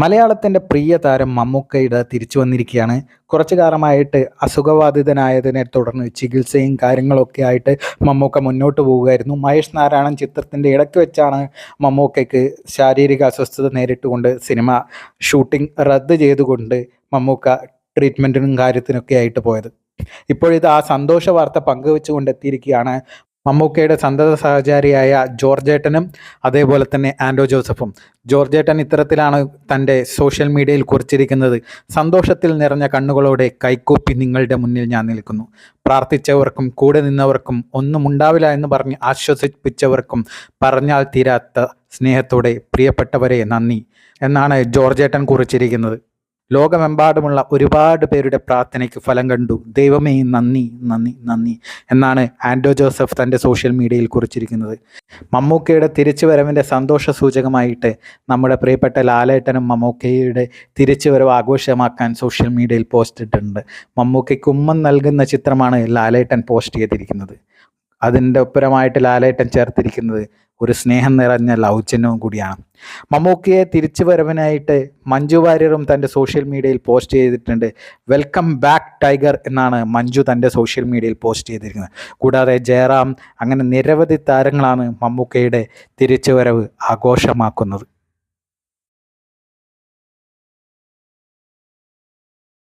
മലയാളത്തിന്റെ പ്രിയ താരം മമ്മൂക്കയുടെ തിരിച്ചു വന്നിരിക്കുകയാണ്. കുറച്ചു കാലമായിട്ട് അസുഖബാധിതനായതിനെ തുടർന്ന് ചികിത്സയും കാര്യങ്ങളൊക്കെ ആയിട്ട് മമ്മൂക്ക മുന്നോട്ട് പോവുകയായിരുന്നു മഹേഷ് നാരായണൻ ചിത്രത്തിന്റെ ഇടയ്ക്ക് വെച്ചാണ് മമ്മൂക്കയ്ക്ക് ശാരീരിക അസ്വസ്ഥത നേരിട്ടുകൊണ്ട് സിനിമ ഷൂട്ടിംഗ് റദ്ദ് ചെയ്തുകൊണ്ട് മമ്മൂക്ക ട്രീറ്റ്മെന്റിനും കാര്യത്തിനൊക്കെ ആയിട്ട് പോയത്. ഇപ്പോഴിത് ആ സന്തോഷ വാർത്ത പങ്കുവെച്ചുകൊണ്ട് എത്തിയിരിക്കുകയാണ് മമ്മൂക്കയുടെ സന്തത സഹചാരിയായ ജോർജേട്ടനും അതേപോലെ തന്നെ ആൻഡോ ജോസഫും. ജോർജേട്ടൻ ഇത്തരത്തിലാണ് തന്റെ സോഷ്യൽ മീഡിയയിൽ കുറിച്ചിരിക്കുന്നത്. സന്തോഷത്തിൽ നിറഞ്ഞ കണ്ണുകളോടെ കൈക്കൂപ്പി നിങ്ങളുടെ മുന്നിൽ ഞാൻ നിൽക്കുന്നു. പ്രാർത്ഥിച്ചവർക്കും കൂടെ നിന്നവർക്കും ഒന്നും ഉണ്ടാവില്ല എന്ന് പറഞ്ഞ് ആശ്വസിപ്പിച്ചവർക്കും പറഞ്ഞാൽ തീരാത്ത സ്നേഹത്തോടെ പ്രിയപ്പെട്ടവരെ നന്ദി എന്നാണ് ജോർജേട്ടൻ കുറിച്ചിരിക്കുന്നത്. ലോകമെമ്പാടുമുള്ള ഒരുപാട് പേരുടെ പ്രാർത്ഥനയ്ക്ക് ഫലം കണ്ടു. ദൈവമേ നന്ദി നന്ദി നന്ദി എന്നാണ് ആൻഡോ ജോസഫ് തന്റെ സോഷ്യൽ മീഡിയയിൽ കുറിച്ചിരിക്കുന്നത്. മമ്മൂക്കയുടെ തിരിച്ചുവരവിന്റെ സന്തോഷ സൂചകമായിട്ട് നമ്മുടെ പ്രിയപ്പെട്ട ലാലേട്ടനും മമ്മൂക്കയുടെ തിരിച്ചുവരവ് ആഘോഷമാക്കാൻ സോഷ്യൽ മീഡിയയിൽ പോസ്റ്റ് ഇട്ടിട്ടുണ്ട്. മമ്മൂക്കയ്ക്ക് ഉമ്മൻ നൽകുന്ന ചിത്രമാണ് ലാലേട്ടൻ പോസ്റ്റ് ചെയ്തിരിക്കുന്നത്. അതിന്റെ ഒപ്പരമായിട്ട് ലാലേട്ടൻ ചേർത്തിരിക്കുന്നത് ഒരു സ്നേഹം നിറഞ്ഞ ലൗചന്യവും കൂടിയാണ്. മമ്മൂക്കയെ തിരിച്ചു വരവിനായിട്ട് മഞ്ജു വാര്യറും തന്റെ സോഷ്യൽ മീഡിയയിൽ പോസ്റ്റ് ചെയ്തിട്ടുണ്ട്. വെൽക്കം ബാക്ക് ടൈഗർ എന്നാണ് മഞ്ജു തന്റെ സോഷ്യൽ മീഡിയയിൽ പോസ്റ്റ് ചെയ്തിരിക്കുന്നത്. കൂടാതെ ജയറാം അങ്ങനെ നിരവധി താരങ്ങളാണ് മമ്മൂക്കയുടെ തിരിച്ചുവരവ് ആഘോഷമാക്കുന്നത്.